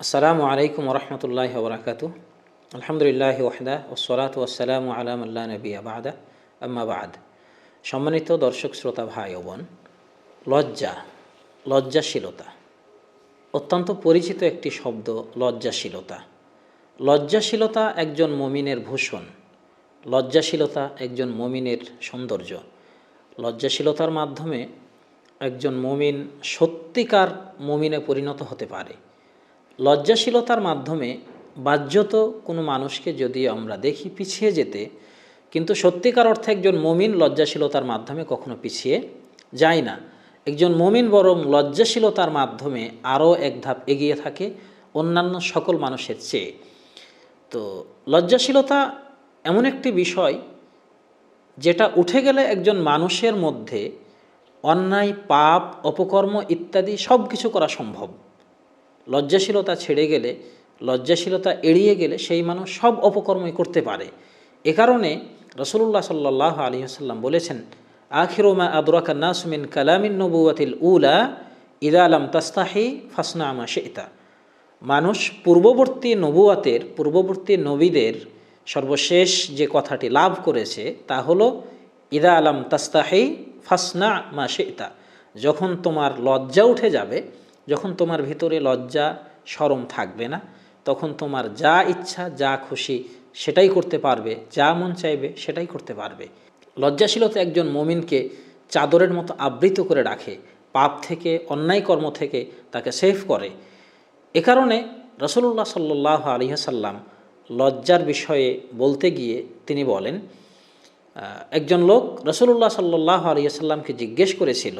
আসসালামু আলাইকুম রহমতুল্লাহ বরাকাতু আলহামদুলিল্লাহ ওহদা ওসলাত ওসালাম আলাম আল্লাহ নবী আবাদা আম্মাবাদ সম্মানিত দর্শক, শ্রোতা, ভাই ও বোন, লজ্জা, লজ্জাশীলতা। অত্যন্ত পরিচিত একটি শব্দ, লজ্জাশীলতা। লজ্জাশীলতা একজন মমিনের ভূষণ। লজ্জাশীলতা একজন মমিনের সৌন্দর্য। লজ্জাশীলতার মাধ্যমে একজন মমিন সত্যিকার মমিনে পরিণত হতে পারে। লজ্জাশীলতার মাধ্যমে বাহ্যত কোনো মানুষকে যদি আমরা দেখি পিছিয়ে যেতে, কিন্তু সত্যিকার অর্থে একজন মমিন লজ্জাশীলতার মাধ্যমে কখনো পিছিয়ে যায় না। একজন মমিন বরং লজ্জাশীলতার মাধ্যমে আরও এক ধাপ এগিয়ে থাকে অন্যান্য সকল মানুষের চেয়ে। তো লজ্জাশীলতা এমন একটি বিষয় যেটা উঠে গেলে একজন মানুষের মধ্যে অন্যায়, পাপ, অপকর্ম ইত্যাদি সব কিছু করা সম্ভব। লজ্জাশীলতা ছেড়ে গেলে, লজ্জাশীলতা এড়িয়ে গেলে সেই মানুষ সব অপকর্মই করতে পারে। এ কারণে রসুল্লাহ সাল্লাহ আলী আসাল্লাম বলেছেন আখিরোমা আদরাকা নাসমিন কালামিন নবুয়াতিল উলা ইদা আলাম তাস্তাহি ফাসনা আমা শেতা। মানুষ পূর্ববর্তী নবুয়াতের পূর্ববর্তী নবীদের সর্বশেষ যে কথাটি লাভ করেছে তা হলো, ইদা আলাম তাস্তাহি ফাসনা মা শেতা। যখন তোমার লজ্জা উঠে যাবে যখন তোমার ভিতরে লজ্জা, সরম থাকবে না, তখন তোমার যা ইচ্ছা, যা খুশি সেটাই করতে পারবে, যা মন চাইবে সেটাই করতে পারবে। লজ্জাশীলতা একজন মমিনকে চাদরের মতো আবৃত করে রাখে, পাপ থেকে, অন্যায় কর্ম থেকে তাকে সেভ করে। এ কারণে রসুল্লাহ সাল্লাহ আলিহাসাল্লাম লজ্জার বিষয়ে বলতে গিয়ে তিনি বলেন একজন লোক রসুল্লাহ সাল্লাহ আলিয়াল্লামকে জিজ্ঞেস করেছিল,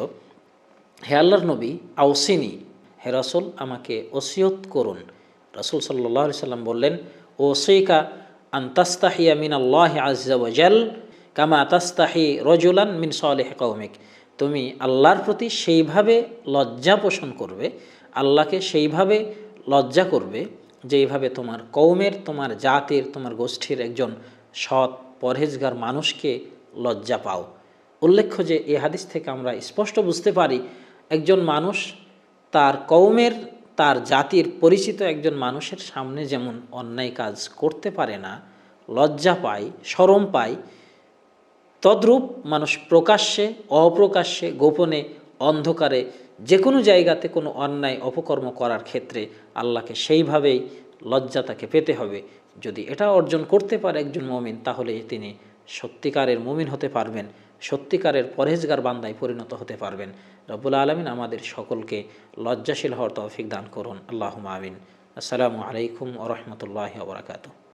হে আল্লাহর নবী আউসিনী হে রসুল, আমাকে ওসিয়ত করুন। রসুল সাল্লাহ সাল্লাম বললেন, ওসিকা আন্তাস্তাহিয়া মিন আল্লাহ আজাল কামা তাস্তাহি রজুলান মিন সালেহ কৌমিক তুমি আল্লাহর প্রতি সেইভাবে লজ্জা পোষণ করবে, আল্লাহকে সেইভাবে লজ্জা করবে যেইভাবে তোমার কৌমের তোমার জাতির, তোমার গোষ্ঠীর একজন সৎ পরহেজগার মানুষকে লজ্জা পাও। উল্লেখ্য যে, এ হাদিস থেকে আমরা স্পষ্ট বুঝতে পারি, একজন মানুষ তার কৌমের তার জাতির পরিচিত একজন মানুষের সামনে যেমন অন্যায় কাজ করতে পারে না, লজ্জা পায়, সরম পায়, তদ্রূপ মানুষ প্রকাশ্যে, অপ্রকাশ্যে, গোপনে, অন্ধকারে যে কোনো জায়গাতে কোনো অন্যায়, অপকর্ম করার ক্ষেত্রে আল্লাহকে সেইভাবেই লজ্জা তাকে পেতে হবে। যদি এটা অর্জন করতে পারে একজন মমিন, তাহলে তিনি সত্যিকারের মমিন হতে পারবেন। সত্যিকারের পরহেজগার বান্দায় পরিণত হতে পারবেন। রব্বুল আলমিন আমাদের সকলকে লজ্জাশীল হওয়ার তৌফিক দান করুন। আল্লাহ আমিন। আসসালামু আলাইকুম ও রহমতুল্লাহ